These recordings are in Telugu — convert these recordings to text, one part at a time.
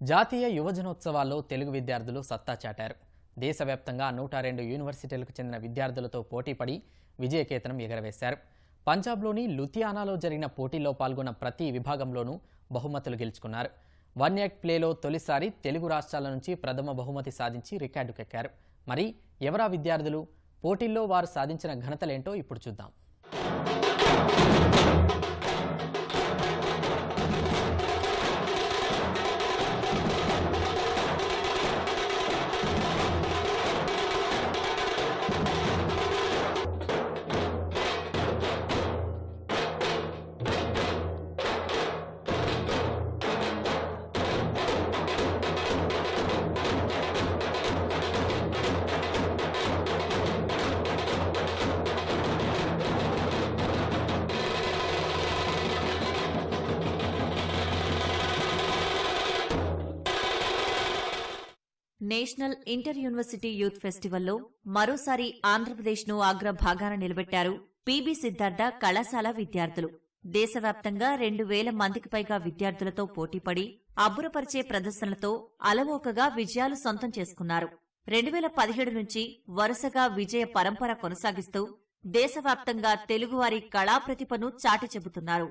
జాతీయ యువజనోత్సవాల్లో తెలుగు విద్యార్థులు సత్తా చాటారు. దేశవ్యాప్తంగా నూట రెండు యూనివర్సిటీలకు చెందిన విద్యార్థులతో పోటీపడి విజయకేతనం ఎగరవేశారు. పంజాబ్లోని లుథియానాలో జరిగిన పోటీల్లో పాల్గొన్న ప్రతి విభాగంలోనూ బహుమతులు గెలుచుకున్నారు. వన్ యాక్ట్ ప్లేలో తొలిసారి తెలుగు రాష్ట్రాల నుంచి ప్రథమ బహుమతి సాధించి రికార్డుకెక్కారు మరి ఎవరా విద్యార్థులు? పోటీల్లో వారు సాధించిన ఘనతలేంటో ఇప్పుడు చూద్దాం. నేషనల్ ఇంటర్ యూనివర్సిటీ యూత్ ఫెస్టివల్లో మరోసారి ఆంధ్రప్రదేశ్ను అగ్రభాగాన నిలబెట్టారు పీబీ సిద్ధార్థ కళాశాల విద్యార్థులు. దేశవ్యాప్తంగా రెండు వేల మందికి పైగా విద్యార్థులతో పోటీపడి అబ్బురపరిచే ప్రదర్శనలతో అలవోకగా విజయాలు సొంతం చేసుకున్నారు. రెండు వేల పదిహేడు నుంచి వరుసగా విజయ పరంపర కొనసాగిస్తూ దేశవ్యాప్తంగా తెలుగువారి కళా ప్రతిభను చాటి చెబుతున్నారు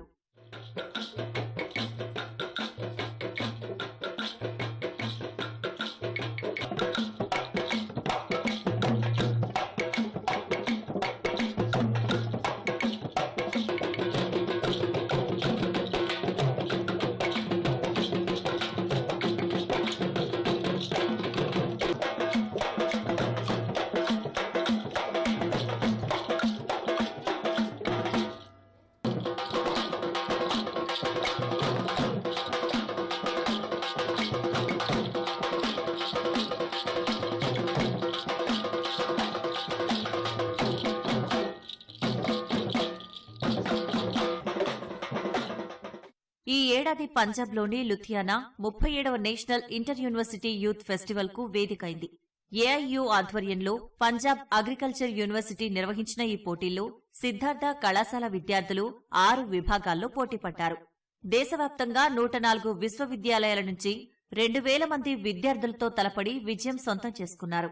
ఈ ఏడాది పంజాబ్లోని లుథియానా ముప్పై ఏడవ నేషనల్ ఇంటర్ యూనివర్సిటీ యూత్ ఫెస్టివల్కు వేదికైంది. ఏఐయు ఆధ్వర్యంలో పంజాబ్ అగ్రికల్చర్ యూనివర్సిటీ నిర్వహించిన ఈ పోటీల్లో సిద్ధార్థ కళాశాల విద్యార్థులు ఆరు విభాగాల్లో పోటీపడ్డారు. దేశవ్యాప్తంగా నూట నాలుగు విశ్వవిద్యాలయాల నుంచి రెండు వేల మంది విద్యార్థులతో తలపడి విజయం సొంతం చేసుకున్నారు.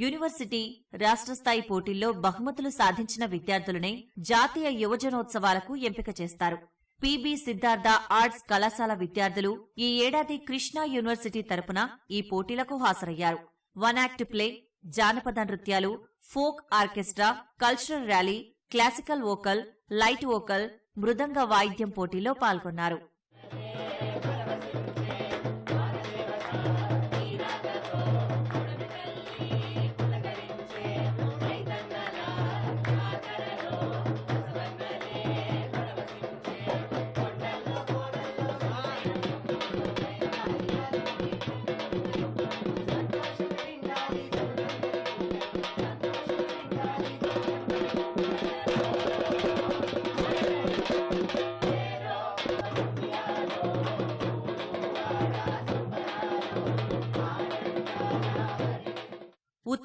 యూనివర్సిటీ రాష్ట్ర స్థాయి పోటీల్లో బహుమతులు సాధించిన విద్యార్థులనే జాతీయ యువజనోత్సవాలకు ఎంపిక చేస్తారు. పీబీ సిద్ధార్థ ఆర్ట్స్ కళాశాల విద్యార్థులు ఈ ఏడాది కృష్ణా యూనివర్సిటీ తరపున ఈ పోటీలకు హాజరయ్యారు. వన్ యాక్ట్ ప్లే జానపద నృత్యాలు folk orchestra cultural rally classical vocal light vocal మృదంగ వాయిద్యం పోటీలో పాల్గొన్నారు.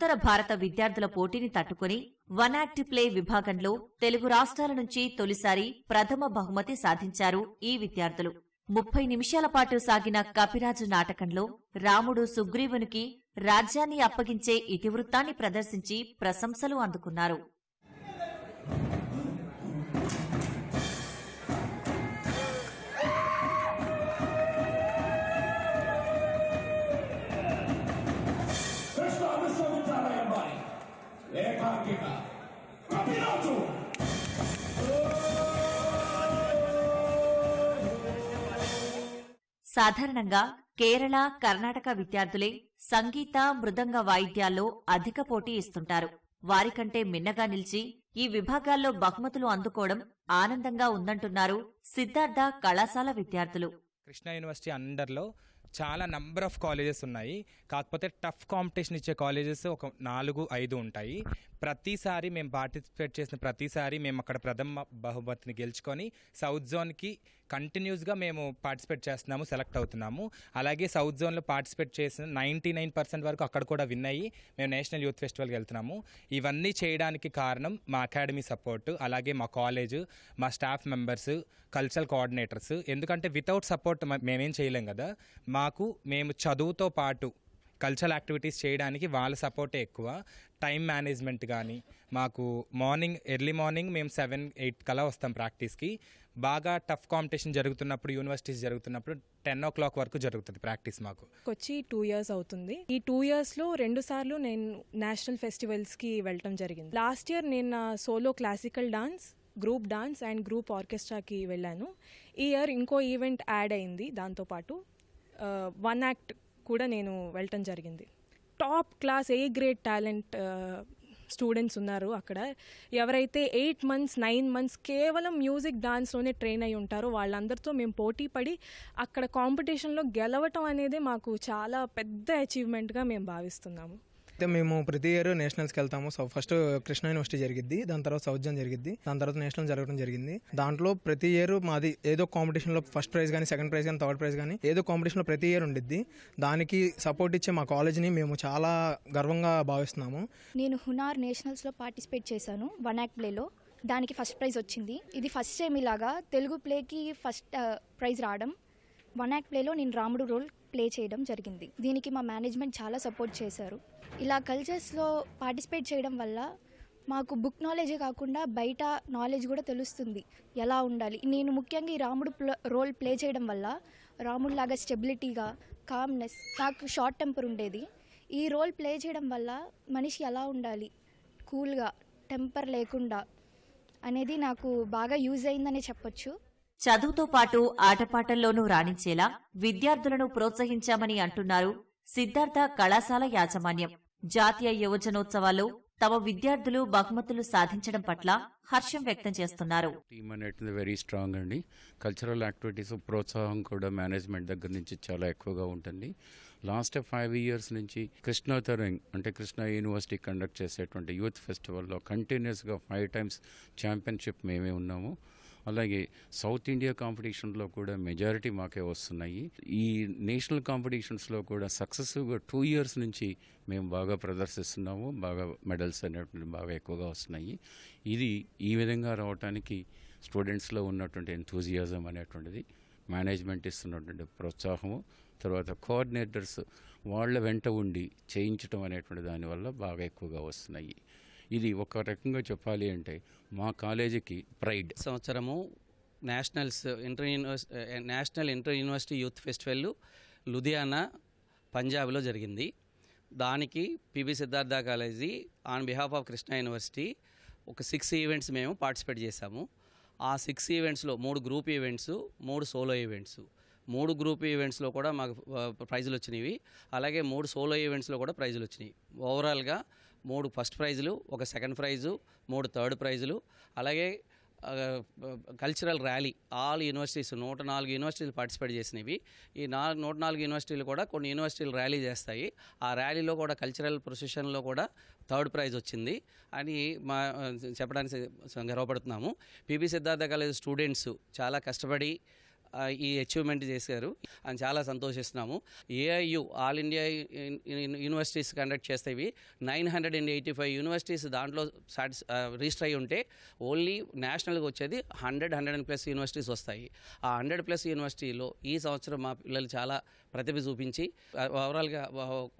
ఉత్తర భారత విద్యార్థుల పోటీని తట్టుకుని వన్ యాక్ట్ ప్లే విభాగంలో తెలుగు రాష్ట్రాల నుంచి తొలిసారి ప్రథమ బహుమతి సాధించారు ఈ విద్యార్థులు. ముప్పై నిమిషాల పాటు సాగిన కపిరాజు నాటకంలో రాముడు సుగ్రీవునికి రాజ్యాన్ని అప్పగించే ఇతివృత్తాన్ని ప్రదర్శించి ప్రశంసలు అందుకున్నారు. సాధారణంగా కేరళ కర్ణాటక విద్యార్థులే సంగీత మృదంగ వాయిద్యాల్లో అధిక పోటీ ఇస్తుంటారు. వారికంటే మిన్నగా నిలిచి ఈ విభాగాల్లో బహుమతులు అందుకోవడం ఆనందంగా ఉందంటున్నారు సిద్ధార్థ కళాశాల విద్యార్థులు. కృష్ణా యూనివర్సిటీ అండర్లో చాలా నంబర్ ఆఫ్ కాలేజెస్ ఉన్నాయి. కాకపోతే టఫ్ కాంపిటీషన్ ఇచ్చే కాలేజెస్ ఒక నాలుగు ఐదు ఉంటాయి. ప్రతిసారి మేము పార్టిసిపేట్ చేసిన ప్రతిసారి మేము అక్కడ ప్రథమ బహుమతిని గెలుచుకొని సౌత్ జోన్కి కంటిన్యూస్గా మేము పార్టిసిపేట్ చేస్తున్నాము సెలెక్ట్ అవుతున్నాము. అలాగే సౌత్ జోన్లో పార్టిసిపేట్ చేసిన నైంటీ నైన్ పర్సెంట్ వరకు అక్కడ కూడా విన్ అయ్యి మేము నేషనల్ యూత్ ఫెస్టివల్కి వెళ్తున్నాము. ఇవన్నీ చేయడానికి కారణం మా అకాడమీ సపోర్ట్ అలాగే మా కాలేజ్ మా స్టాఫ్ మెంబర్స్ కల్చరల్ కోఆర్డినేటర్స్ ఎందుకంటే వితౌట్ సపోర్ట్ మేమేం చేయలేం కదా. మాకు మేము చదువుతో పాటు కల్చరల్ యాక్టివిటీస్ చేయడానికి వాళ్ళ సపోర్టే ఎక్కువ. టైం మేనేజ్మెంట్ కానీ మాకు మార్నింగ్ ఎర్లీ మార్నింగ్ మేము సెవెన్ ఎయిట్ కలా వస్తాం ప్రాక్టీస్కి బాగా టఫ్ కాంపిటీషన్ జరుగుతున్నప్పుడు యూనివర్సిటీస్ జరుగుతున్నప్పుడు టెన్ ఓ క్లాక్ వరకు జరుగుతుంది ప్రాక్టీస్ మాకు. వచ్చి టూ ఇయర్స్ అవుతుంది. ఈ టూ ఇయర్స్లో రెండు సార్లు నేను నేషనల్ ఫెస్టివల్స్కి వెళ్ళటం జరిగింది. లాస్ట్ ఇయర్ నేను నా solo classical dance group dance and group ఆర్కెస్ట్రాకి వెళ్ళాను. ఈ ఇయర్ ఇంకో ఈవెంట్ యాడ్ అయింది దాంతోపాటు వన్ uh, యాక్ట్ కూడా నేను వెళ్ళటం జరిగింది. Top class A grade talent students ఉన్నారు అక్కడ. ఎవరైతే ఎయిట్ మంత్స్ నైన్ మంత్స్ కేవలం మ్యూజిక్ డాన్స్లోనే ట్రైన్ అయి ఉంటారో వాళ్ళందరితో మేము పోటీ పడి అక్కడ కాంపిటీషన్లో గెలవటం అనేది మాకు చాలా పెద్ద అచీవ్మెంట్గా మేము భావిస్తున్నాము. అయితే మేము ప్రతి ఇయర్ నేషనల్స్కి వెళ్తాము. సో ఫస్ట్ కృష్ణ యూనివర్సిటీ జరిగింది దాని తర్వాత సౌత్ జోన్ జరిగింది దాని తర్వాత నేషనల్ జరగడం జరిగింది. దాంట్లో ప్రతి ఇయర్ మాది ఏదో కాంపిటీషన్లో ఫస్ట్ ప్రైజ్ కానీ సెకండ్ ప్రైజ్ కానీ థర్డ్ ప్రైజ్ కానీ ఏదో కాంపిటీషన్లో ప్రతి ఇయర్ ఉండిద్ది. దానికి సపోర్ట్ ఇచ్చే మా కాలేజ్ని మేము చాలా గర్వంగా భావిస్తున్నాము. నేను హునార్ నేషనల్స్లో పార్టిసిపేట్ చేశాను వన్ యాక్ట్ ప్లేలో. దానికి ఫస్ట్ ప్రైజ్ వచ్చింది. ఇది ఫస్ట్ టైం ఇలాగా. తెలుగు ప్లేకి ఫస్ట్ ప్రైజ్ రావడం. వన్ యాక్ట్ ప్లేలో నేను రాముడు రోల్ ప్లే చేయడం జరిగింది. దీనికి మా మేనేజ్మెంట్ చాలా సపోర్ట్ చేశారు. ఇలా కల్చర్స్లో పార్టిసిపేట్ చేయడం వల్ల మాకు బుక్ నాలెడ్జే కాకుండా బయట నాలెడ్జ్ కూడా తెలుస్తుంది. ఎలా ఉండాలి? నేను ముఖ్యంగా ఈ రాముడు ప్ల- రోల్ ప్లే చేయడం వల్ల రాముడిలాగా స్టెబిలిటీగా కామ్నెస్ నాకు షార్ట్ టెంపర్ ఉండేది. ఈ రోల్ ప్లే చేయడం వల్ల మనిషి ఎలా ఉండాలి? కూల్గా టెంపర్ లేకుండా అనేది నాకు బాగా యూజ్ అయిందనే చెప్పొచ్చు. చదువుతో పాటు ఆటపాటల్లోనూ రాణించేలా విద్యార్థులను ప్రోత్సహించామని అంటున్నారు సిద్ధార్థ కళాశాల యాజమాన్యం. జాతీయ యువజనోత్సవాల్లో తమ విద్యార్థులు బహుమతులు సాధించడం పట్ల హర్షం వ్యక్తం చేస్తున్నారు. టీమ్ అనేది వెరీ స్ట్రాంగ్ అండి. కల్చరల్ యాక్టివిటీస్ ప్రోత్సాహం కూడా మేనేజ్మెంట్ దగ్గర నుంచి చాలా ఎక్కువగా ఉంటుంది. లాస్ట్ ఫైవ్ ఇయర్స్ నుంచి కృష్ణా తరంగ్ అంటే కృష్ణా యూనివర్సిటీ కండక్ట్ చేసేటువంటి యూత్ ఫెస్టివల్లో కంటిన్యూస్గా ఫైవ్ టైమ్స్ ఛాంపియన్షిప్ మేమే ఉన్నాము. అలాగే సౌత్ ఇండియా కాంపిటీషన్లో కూడా మెజారిటీ మాకే వస్తున్నాయి. ఈ నేషనల్ కాంపిటీషన్స్లో కూడా సక్సెసివ్గా టూ ఇయర్స్ నుంచి మేము బాగా ప్రదర్శిస్తున్నాము. బాగా మెడల్స్ అనేటువంటి బాగా ఎక్కువగా వస్తున్నాయి. ఇది ఈ విధంగా రావటానికి స్టూడెంట్స్లో ఉన్నటువంటి ఎంతూజియాజం అనేటువంటిది మేనేజ్మెంట్ ఇస్తున్నటువంటి ప్రోత్సాహము తర్వాత కోఆర్డినేటర్స్ వాళ్ళ వెంట ఉండి చేయించడం అనేటువంటి దానివల్ల బాగా ఎక్కువగా వస్తున్నాయి. ఇది ఒక రకంగా చెప్పాలి అంటే మా కాలేజీకి ప్రైడ్. సంవత్సరము nationals inter universe national inter university youth festival Ludhiana పంజాబ్లో జరిగింది. దానికి PB Siddhartha college on behalf of Krishna university ఒక సిక్స్ ఈవెంట్స్ మేము పార్టిసిపేట్ చేశాము. ఆ సిక్స్ ఈవెంట్స్లో మూడు గ్రూప్ ఈవెంట్స్ మూడు సోలో ఈవెంట్స్. మూడు గ్రూప్ ఈవెంట్స్లో కూడా మాకు ప్రైజులు వచ్చినవి. అలాగే మూడు సోలో ఈవెంట్స్లో కూడా ప్రైజులు వచ్చినాయి ఓవరాల్గా మూడు ఫస్ట్ ప్రైజులు ఒక సెకండ్ ప్రైజు మూడు థర్డ్ ప్రైజులు. అలాగే కల్చరల్ ర్యాలీ ఆల్ యూనివర్సిటీస్ నూట నాలుగు యూనివర్సిటీలు పార్టిసిపేట్ చేసినవి. ఈ నాలుగు నూట నాలుగు యూనివర్సిటీలు కూడా కొన్ని యూనివర్సిటీలు ర్యాలీ చేస్తాయి. ఆ ర్యాలీలో కూడా కల్చరల్ ప్రొసెషన్లో కూడా థర్డ్ ప్రైజ్ వచ్చింది. అని మా చెప్పడానికి గర్వపడుతున్నాము. పిబి సిద్ధార్థ కాలేజ్ స్టూడెంట్స్ చాలా కష్టపడి ఈ అచీవ్మెంట్ చేశారు. అని చాలా సంతోషిస్తున్నాము. AIU all India universities conduct చేస్తేవి nine hundred and eighty five universities దాంట్లో సాటిస్ రిజిస్టర్ అయి ఉంటే ఓన్లీ నేషనల్గా వచ్చేది hundred hundred and plus universities వస్తాయి. ఆ హండ్రెడ్ ప్లస్ యూనివర్సిటీలో ఈ సంవత్సరం మా పిల్లలు చాలా ప్రతిభ చూపించి ఓవరాల్గా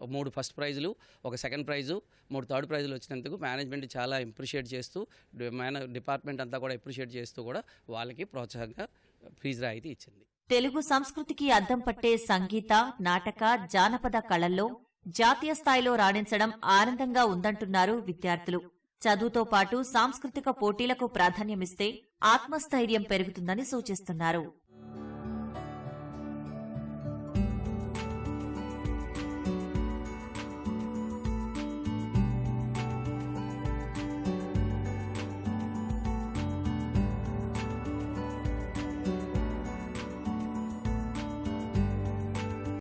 మూడు ఫస్ట్ ప్రైజులు ఒక సెకండ్ ప్రైజు మూడు థర్డ్ ప్రైజులు వచ్చినందుకు మేనేజ్మెంట్ చాలా అప్రిషియేట్ చేస్తూ డి- మేన డిపార్ట్మెంట్ అంతా కూడా అప్రిషియేట్ చేస్తూ కూడా వాళ్ళకి ప్రోత్సాహంగా ఫీజు రాయితీ ఇచ్చింది. తెలుగు సంస్కృతికి అద్దం పట్టే సంగీత నాటక జానపద కళల్లో జాతీయ స్థాయిలో రాణించడం ఆనందంగా ఉందంటున్నారు విద్యార్థులు. చదువుతో పాటు సాంస్కృతిక పోటీలకు ప్రాధాన్యమిస్తే ఆత్మస్థైర్యం పెరుగుతుందని సూచిస్తున్నారు.